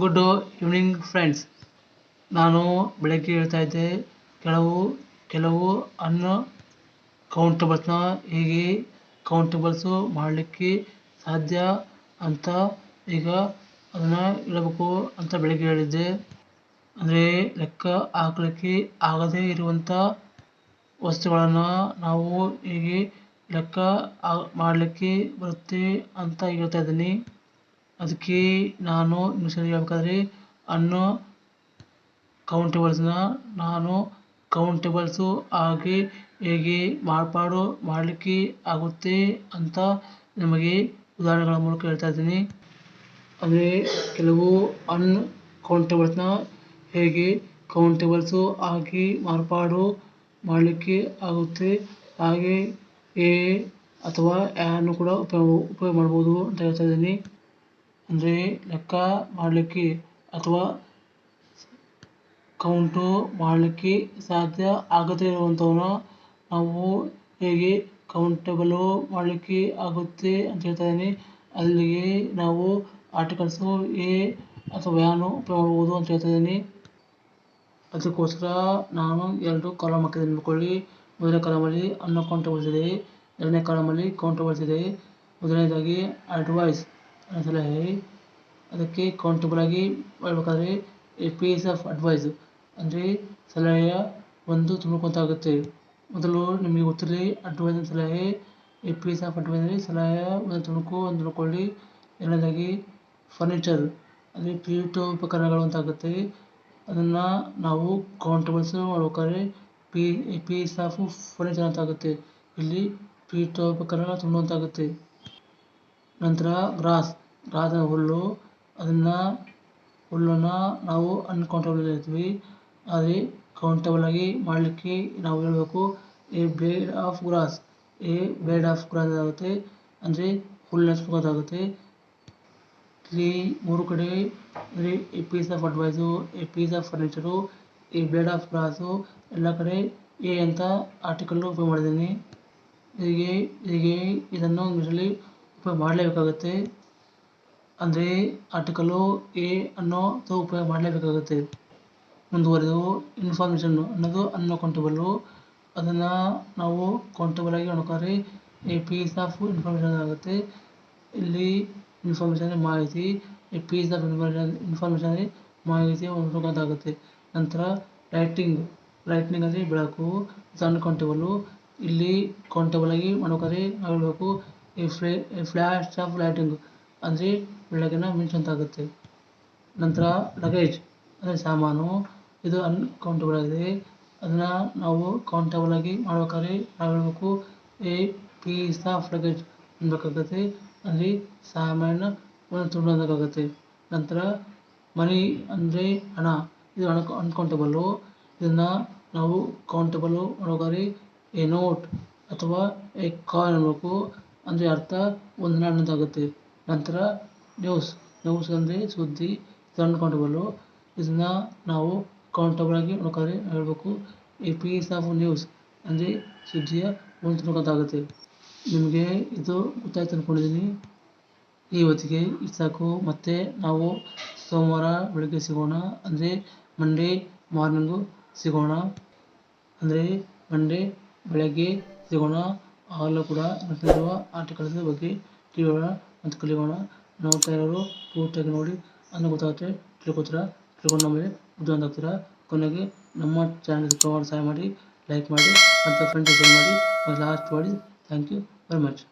Good evening friends ನಾನು ಬೆಳಗ್ಗೆ ಹೇಳ್ತಾ ಇದ್ದೆ, ಕೆಲವು ಕೆಲವು ಅನ್ ಕೌಂಟಬಲ್ಸ್ನ ಹೇಗೆ ಕೌಂಟಬಲ್ಸು ಮಾಡಲಿಕ್ಕೆ ಸಾಧ್ಯ ಅಂತ ಈಗ ಅದನ್ನು ಹೇಳಬೇಕು ಅಂತ ಬೆಳಗ್ಗೆ ಹೇಳಿದ್ದೆ. ಅಂದರೆ ಲೆಕ್ಕ ಹಾಕಲಿಕ್ಕೆ ಆಗದೇ ಇರುವಂಥ ವಸ್ತುಗಳನ್ನು ನಾವು ಹೇಗೆ ಲೆಕ್ಕ ಮಾಡಲಿಕ್ಕೆ ಬರುತ್ತೆ ಅಂತ ಹೇಳ್ತಾ ಇದ್ದೀನಿ. ಅದಕ್ಕೆ ನಾನು ಸರಿಯಾಗಿ ಹೇಳ್ಬೇಕಾದ್ರೆ ಅನ್ನು ಕೌಂಟೇಬಲ್ಸ್ನ ನಾನು ಕೌಂಟೇಬಲ್ಸು ಹಾಗೆ ಹೇಗೆ ಮಾರ್ಪಾಡು ಮಾಡಲಿಕ್ಕೆ ಆಗುತ್ತೆ ಅಂತ ನಿಮಗೆ ಉದಾಹರಣೆಗಳ ಮೂಲಕ ಹೇಳ್ತಾ ಇದ್ದೀನಿ. ಅಂದರೆ ಕೆಲವು ಅನ್ ಕೌಂಟೇಬಲ್ಸ್ನ ಹೇಗೆ ಕೌಂಟೇಬಲ್ಸು ಆಗಿ ಮಾರ್ಪಾಡು ಮಾಡಲಿಕ್ಕೆ ಆಗುತ್ತೆ. ಹಾಗೆ ಎ ಅಥವಾ ಅನ್ನು ಕೂಡ ಉಪಯೋಗ ಉಪಯೋಗ ಮಾಡ್ಬೋದು ಅಂತ ಹೇಳ್ತಾ ಇದ್ದೀನಿ. ಅಂದರೆ ಲೆಕ್ಕ ಮಾಡಲಿಕ್ಕೆ ಅಥವಾ ಕೌಂಟು ಮಾಡಲಿಕ್ಕೆ ಸಾಧ್ಯ ಆಗದೇ ಇರುವಂಥವನ್ನ ನಾವು ಹೇಗೆ ಕೌಂಟಬಲು ಮಾಡಲಿಕ್ಕೆ ಆಗುತ್ತೆ ಅಂತ ಹೇಳ್ತಾ ಇದ್ದೀನಿ. ಅಲ್ಲಿಗೆ ನಾವು ಆರ್ಟಿಕಲ್ಸು ಎ ಅಥವಾ ವ್ಯಾನು ಮಾಡ್ಬೋದು ಅಂತ ಹೇಳ್ತಾ ಇದ್ದೀನಿ. ಅದಕ್ಕೋಸ್ಕರ ನಾನು ಎರಡು ಕಾಲಮ್ ಹಾಕಿದ್ದೀನಿ. ಅಂದ್ಕೊಳ್ಳಿ. ಮೊದಲನೇ ಕಾಲಮಲ್ಲಿ ಕೌಂಟರ್ ಇದೆ. ಎರಡನೇ ಕಾಲಮಲ್ಲಿ ಕೌಂಟಬಲ್ಸ್ ಇದೆ. ಮೊದಲನೇದಾಗಿ ಅಡ್ವೈಸ್ ಸಲಹೆ ಅದಕ್ಕೆ ಕೌಂಟಬಲ್ ಆಗಿ ಹೇಳ್ಬೇಕಾದ್ರೆ ಎ ಪೀಸ್ ಆಫ್ ಅಡ್ವೈಸ್ ಅಂದರೆ ಸಲಹೆಯ ಒಂದು ತುಣುಕು ಮೊದಲು ನಿಮಗೆ ಗೊತ್ತಿರಲಿ ಅಡ್ವೈಸ್ ಸಲಹೆ ಎ ಪೀಸ್ ಆಫ್ ಅಡ್ವೈಸ್ ಅಂದರೆ ಸಲಹೆಯ ಒಂದು ತುಣುಕು ಒಂದು ತಿಳ್ಕೊಳ್ಳಿ ಎರಡನೇದಾಗಿ ಫರ್ನಿಚರ್ ಅಂದರೆ ಪೀಠೋಪಕರಣಗಳು ಅಂತ ಆಗುತ್ತೆ ಅದನ್ನು ನಾವು ಕೌಂಟಬಲ್ಸ್ ಮಾಡ್ಬೇಕಾದ್ರೆ ಪೀ ಪೀಸ್ ಆಫ್ ಫರ್ನಿಚರ್ ಅಂತ ಆಗುತ್ತೆ ಇಲ್ಲಿ ಪೀಠೋಪಕರಣ ಅಂತ ಆಗುತ್ತೆ ನಂತರ ಗ್ರಾಸ್ ಗ್ರಾಸ್ ಹುಲ್ಲು, ಅದನ್ನು ಹುಲ್ಲನ್ನು ನಾವು ಅನ್ಕೌಂಟಬಲ್ ಇರ್ತೀವಿ. ಆದರೆ ಕೌಂಟಬಲ್ ಆಗಿ ಮಾಡಲಿಕ್ಕೆ ನಾವು ಹೇಳಬೇಕು a blade of grass a blade of grass ಆಗುತ್ತೆ. ಅಂದರೆ ಹುಲ್ಲು ಆಗುತ್ತೆ ಇಲ್ಲಿ ಮೂರು ಕಡೆ ಅಂದರೆ a piece of advice a piece of furniture a blade of grass ಎಲ್ಲ ಕಡೆ ಎ ಅಂತ ಆರ್ಟಿಕಲ್ಲು ಉಪಯೋಗ ಮಾಡಿದ್ದೀನಿ. ಹೀಗೆ ಹೀಗೆ ಇದನ್ನು ಇಂಗ್ಲೀಷಲ್ಲಿ ಮಾಡಲೇಬೇಕಾಗುತ್ತೆ. ಅಂದರೆ ಆರ್ಟಿಕಲ್ಲು ಎ ಅನ್ನೋ ಉಪಯೋಗ ಮಾಡಲೇಬೇಕಾಗುತ್ತೆ. ಮುಂದುವರೆದು ಇನ್ಫಾರ್ಮೇಷನ್ನು ಅನ್ನೋದು ಅನ್ಅಕೌಂಟಬಲ್ಲು ಅದನ್ನು ನಾವು ಕೌಂಟಬಲ್ ಆಗಿ ನೋಡ್ಬೇಕಾದ್ರೆ ಎ ಪೀಸ್ ಆಫ್ ಇನ್ಫಾರ್ಮೇಷನ್ ಆಗುತ್ತೆ. ಇಲ್ಲಿ ಇನ್ಫಾರ್ಮೇಷನ್ ಮಾಹಿತಿ a piece of information information ಮಾಹಿತಿ ಆಗುತ್ತೆ. ನಂತರ ರೈಟಿಂಗ್ ರೈಟಿಂಗ್ ಅಂದರೆ ಬೆಳಕು ಇದು ಅನ್ಕೌಂಟಬಲ್ಲು ಇಲ್ಲಿ ಕೌಂಟಬಲ್ ಆಗಿ ಮಾಡ್ಬೇಕಾದ್ರೆ ಹೇಳಬೇಕು ಎ ಫ್ಲೇ ಆಫ್ ಲೈಟಿಂಗ್ ಅಂದರೆ ಬೆಳಕಿನ ಆಗುತ್ತೆ ನಂತರ ಲಗೇಜ್ ಅಂದರೆ ಸಾಮಾನು, ಇದು ಅನ್ಕೌಂಟಬಲ್ ಆಗಿದೆ. ಅದನ್ನು ನಾವು ಕೌಂಟಬಲ್ ಆಗಿ ಮಾಡ್ಬೇಕಾದ್ರೆ ನಾವು ಹೇಳಬೇಕು ಎ ಪೀಸ್ ಆಫ್ ಲಗೇಜ್ ಅನ್ಬೇಕಾಗುತ್ತೆ. ಅಲ್ಲಿ ಸಾಮಾನ್ಯ ಒಂದು ತುಂಡು ಅನ್ನೋಕ್ಕಾಗುತ್ತೆ ನಂತರ ಮನಿ ಅಂದರೆ ಹಣ, ಇದು ಅನ್ ಅನ್ಕೌಂಟಬಲ್ಲು ಇದನ್ನು ನಾವು ಕೌಂಟಬಲ್ಲು ಮಾಡ್ಬೇಕಾದ್ರೆ ಎ ನೋಟ್ ಅಥವಾ ಎ ಕಾಯಿನ್ ಅನ್ಬೇಕು. ಅಂದರೆ ಅರ್ಥ ಒಂದು ನಂತರ ನ್ಯೂಸ್. ನ್ಯೂಸ್ ಅಂದರೆ ಸುದ್ದಿ ಸಣ್ಣ ಅನ್ಕೌಂಟಬಲ್ಲು ಇದನ್ನು ನಾವು ಕೌಂಟಬಲ್ ಆಗಿ ಹೇಳಬೇಕು. ಎ ಪೀಸ್ ಆಫ್ ನ್ಯೂಸ್ ಅಂದರೆ ಸುದ್ದಿಯ ಒಂದು ನೋಡೋದಾಗುತ್ತೆ ನಿಮಗೆ ಇದು ಗೊತ್ತಾಯ್ತು ಅಂದ್ಕೊಂಡಿದ್ದೀನಿ ಇವತ್ತಿಗೆ ಇದು ಸಾಕು. ಮತ್ತೆ ನಾವು ಸೋಮವಾರ ಬೆಳಗ್ಗೆ ಸಿಗೋಣ. ಅಂದರೆ ಮಂಡೇ ಮಾರ್ನಿಂಗು ಸಿಗೋಣ. ಅಂದರೆ ಮಂಡೇ ಬೆಳಗ್ಗೆ ಸಿಗೋಣ. ಆಗಲೂ ಕೂಡ ನಡೆದಿರುವ ಆಟಗಳ ಬಗ್ಗೆ ತಿಳಿಯೋಣ ಮತ್ತು ಕಲಿಯೋಣ. ನೋಡ್ತಾ ಇರೋರು ಪೂರ್ತಿಯಾಗಿ ನೋಡಿ ಅನ್ನೋ ಗೊತ್ತಾಗುತ್ತೆ. ತಿಳ್ಕೊತೀರಾ? ತಿಳ್ಕೊಂಡು ಮೇಲೆ ಬುದ್ಧಿವಂತ ಆಗ್ತೀರಾ ಕೊನೆಗೆ ನಮ್ಮ ಚಾನಲ್ ಸಹಾಯ ಮಾಡಿ ಲೈಕ್ ಮಾಡಿ, ಮತ್ತು ಫ್ರೆಂಡ್ಸ್ ಶೇರ್ ಮಾಡಿ ಲಾಸ್ಟ್ ಮಾಡಿ ಥ್ಯಾಂಕ್ ಯು ವೆರಿ ಮಚ್